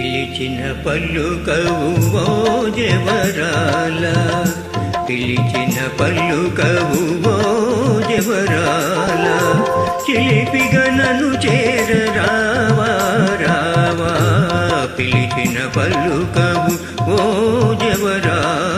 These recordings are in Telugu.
పిలిచిన పల్లుకవు ఓ జవరాల పిలిచిన పల్లుకవు ఓ జవరాల చిలిపిగా చేర రావా రావా పిలిచిన పల్లుకవు ఓ జవరాల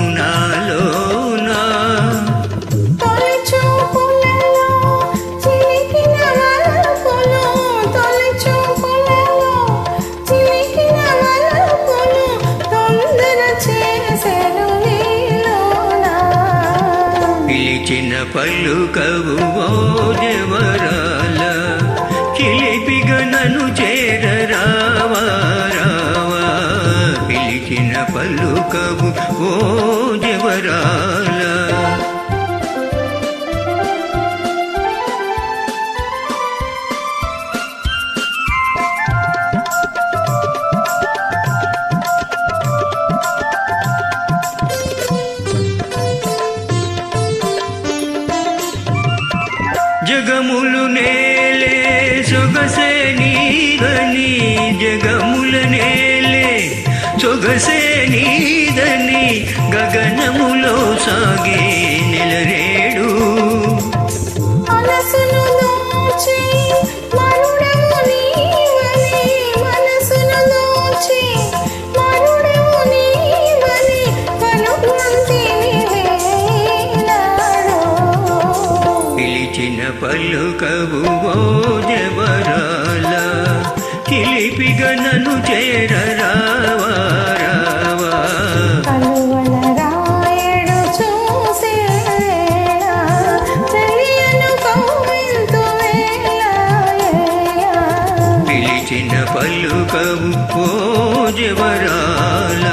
పిలిచిన పలుకవు ఓ దేవరాల. చిలిపిగా నన్ను చేర రావా రావా పిలిచిన పలుకవు ఓ దేవరాల. జగములు నేలే సొగసే నీదని జగముల నేలే సొగసే నీదని గగనములో సాగే నిలరే. వేళ చెలియను కవ్వింతు వేళ వేళ పిలిచిన పలుకవు ఓ జవరాల